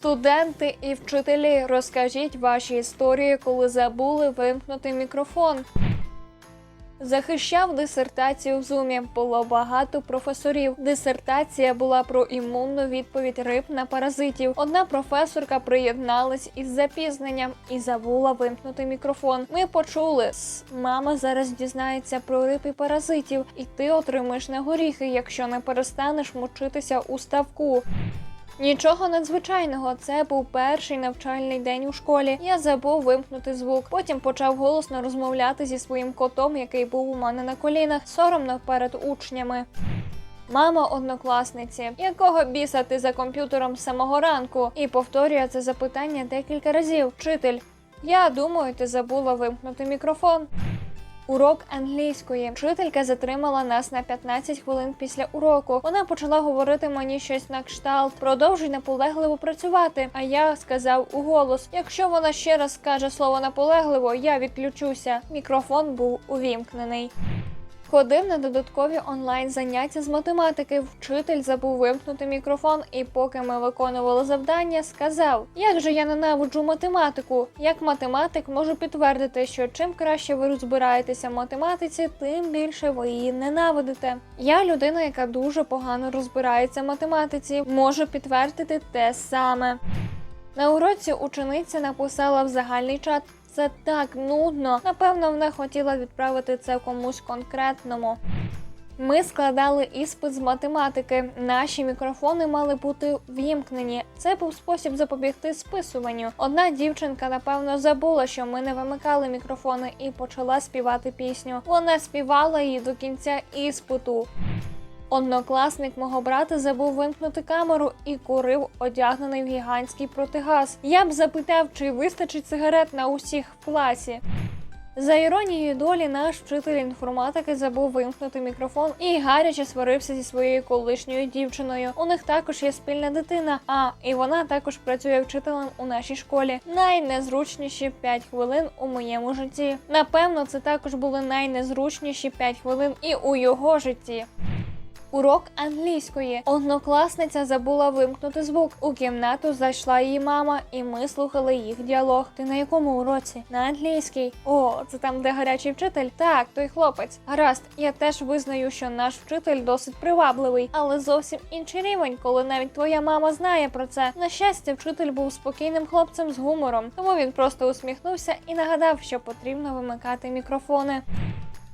Студенти і вчителі, розкажіть ваші історії, коли забули вимкнути мікрофон. Захищав дисертацію в зумі. Було багато професорів. Дисертація була про імунну відповідь риб на паразитів. Одна професорка приєдналась із запізненням і забула вимкнути мікрофон. Ми почули «С, мама зараз дізнається про риб і паразитів, і ти отримаєш на горіхи, якщо не перестанеш мочитися у ставку. Нічого надзвичайного, це був перший навчальний день у школі. Я забув вимкнути звук. Потім почав голосно розмовляти зі своїм котом, який був у мене на колінах, соромно перед учнями. Мама однокласниці, якого біса ти за комп'ютером з самого ранку? І повторює це запитання декілька разів. Вчитель, я думаю, ти забула вимкнути мікрофон. Урок англійської. Вчителька затримала нас на 15 хвилин після уроку. Вона почала говорити мені щось на кшталт. Продовжуй наполегливо працювати. А я сказав у голос: якщо вона ще раз скаже слово наполегливо, я відключуся. Мікрофон був увімкнений. Ходив на додаткові онлайн заняття з математики. Вчитель забув вимкнути мікрофон, і поки ми виконували завдання, сказав: Як же я ненавиджу математику? Як математик можу підтвердити, що чим краще ви розбираєтеся в математиці, тим більше ви її ненавидите. Я людина, яка дуже погано розбирається в математиці, можу підтвердити те саме. На уроці учениця написала в загальний чат. Це так нудно. Напевно, вона хотіла відправити це комусь конкретному. Ми складали іспит з математики. Наші мікрофони мали бути вімкнені. Це був спосіб запобігти списуванню. Одна дівчинка, напевно, забула, що ми не вимикали мікрофони, і почала співати пісню. Вона співала її до кінця іспиту. Однокласник мого брата забув вимкнути камеру і курив одягнений в гігантський протигаз. Я б запитав, чи вистачить сигарет на усіх в класі. За іронією долі, наш вчитель інформатики забув вимкнути мікрофон і гаряче сварився зі своєю колишньою дівчиною. У них також є спільна дитина. А і вона також працює вчителем у нашій школі. Найнезручніші 5 хвилин у моєму житті. Напевно, це також були найнезручніші 5 хвилин і у його житті. Урок англійської. Однокласниця забула вимкнути звук. У кімнату зайшла її мама, і ми слухали їх діалог. Ти на якому уроці? На англійській. О, це там, де гарячий вчитель? Так, той хлопець. Гаразд, я теж визнаю, що наш вчитель досить привабливий, але зовсім інший рівень, коли навіть твоя мама знає про це. На щастя, вчитель був спокійним хлопцем з гумором, тому він просто усміхнувся і нагадав, що потрібно вимикати мікрофони.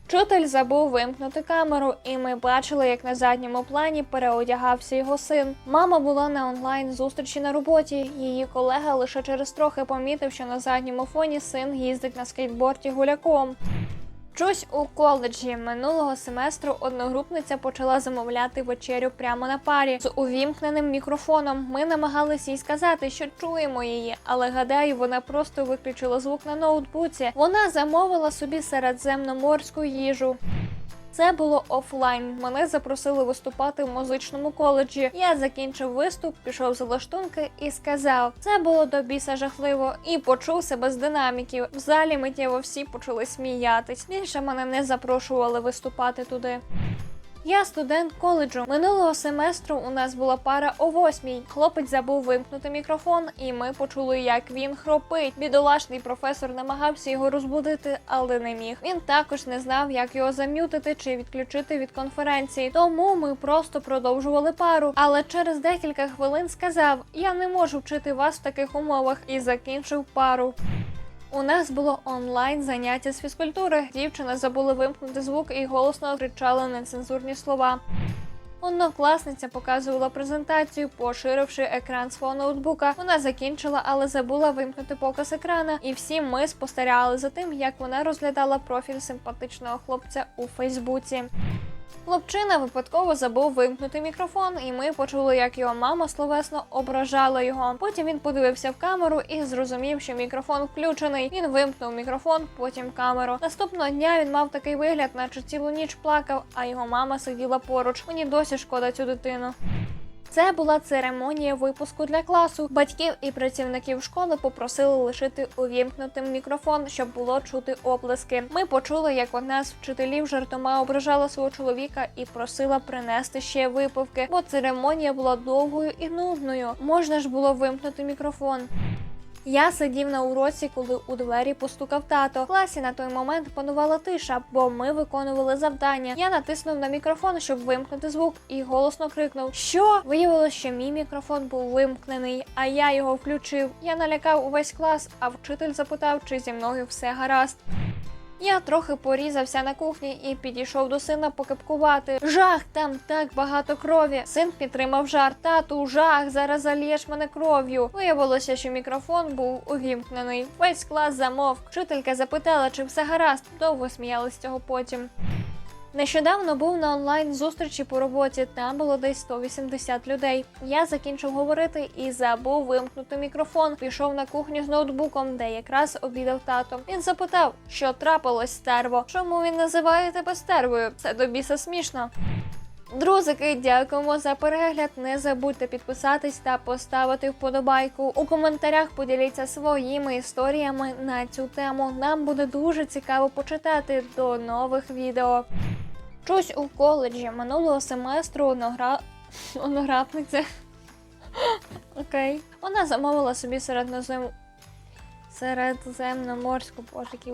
Вчитель забув вимкнути камеру, і ми бачили, як на задньому плані переодягався його син. Мама була на онлайн зустрічі на роботі. Її колега лише через трохи помітив, що на задньому фоні син їздить на скейтборді гуляком. Вчусь у коледжі минулого семестру одногрупниця почала замовляти вечерю прямо на парі з увімкненим мікрофоном. Ми намагалися їй сказати, що чуємо її, але гадаю, вона просто виключила звук на ноутбуці. Вона замовила собі середземноморську їжу. Це було офлайн. Мене запросили виступати в музичному коледжі. Я закінчив виступ, пішов за лаштунки і сказав: це було до біса жахливо, і почув себе з динаміків. В залі миттєво всі почали сміятись. Більше мене не запрошували виступати туди. Я студент коледжу. Минулого семестру у нас була пара о восьмій. Хлопець забув вимкнути мікрофон, і ми почули, як він хропить. Бідолашний професор намагався його розбудити, але не міг. Він також не знав, як його зам'ютити чи відключити від конференції. Тому ми просто продовжували пару. Але через декілька хвилин сказав: Я не можу вчити вас в таких умовах, і закінчив пару. У нас було онлайн заняття з фізкультури. Дівчина забула вимкнути звук і голосно кричала нецензурні слова. Однокласниця показувала презентацію, поширивши екран свого ноутбука. Вона закінчила, але забула вимкнути показ екрана. І всі ми спостерігали за тим, як вона розглядала профіль симпатичного хлопця у Фейсбуці. Хлопчина випадково забув вимкнути мікрофон, і ми почули, як його мама словесно ображала його. Потім він подивився в камеру і зрозумів, що мікрофон включений. Він вимкнув мікрофон, потім камеру. Наступного дня він мав такий вигляд, наче цілу ніч плакав, а його мама сиділа поруч. Мені досі шкода цю дитину. Це була церемонія випуску для класу. Батьків і працівників школи попросили лишити увімкнутим мікрофон, щоб було чути оплески. Ми почули, як одна з вчителів жартома ображала свого чоловіка і просила принести ще випивки, бо церемонія була довгою і нудною. Можна ж було вимкнути мікрофон. Я сидів на уроці, коли у двері постукав тато. В класі на той момент панувала тиша, бо ми виконували завдання. Я натиснув на мікрофон, щоб вимкнути звук, і голосно крикнув: Що? Виявилося, що мій мікрофон був вимкнений, а я його включив. Я налякав увесь клас, а вчитель запитав, чи зі мною все гаразд. Я трохи порізався на кухні і підійшов до сина покипкувати. Жах, там так багато крові. Син підтримав жарт. Тату, жах, зараз залієш мене кров'ю. Виявилося, що мікрофон був увімкнений. Весь клас замовк. Вчителька запитала, чи все гаразд. Довго сміялись цього потім. Нещодавно був на онлайн зустрічі по роботі. Там було десь 180 людей. Я закінчив говорити і забув вимкнути мікрофон. Пішов на кухню з ноутбуком, де якраз обідав тато. Він запитав, що трапилось стерво. Чому він називає тебе стервою? Це до біса смішно. Друзики, дякуємо за перегляд. Не забудьте підписатись та поставити вподобайку. У коментарях поділіться своїми історіями на цю тему. Нам буде дуже цікаво почитати до нових відео. Чусь у коледжі минулого семестру оногра... онограпниця. Окей. Вона замовила собі середнозем... середземноморську, боже, який.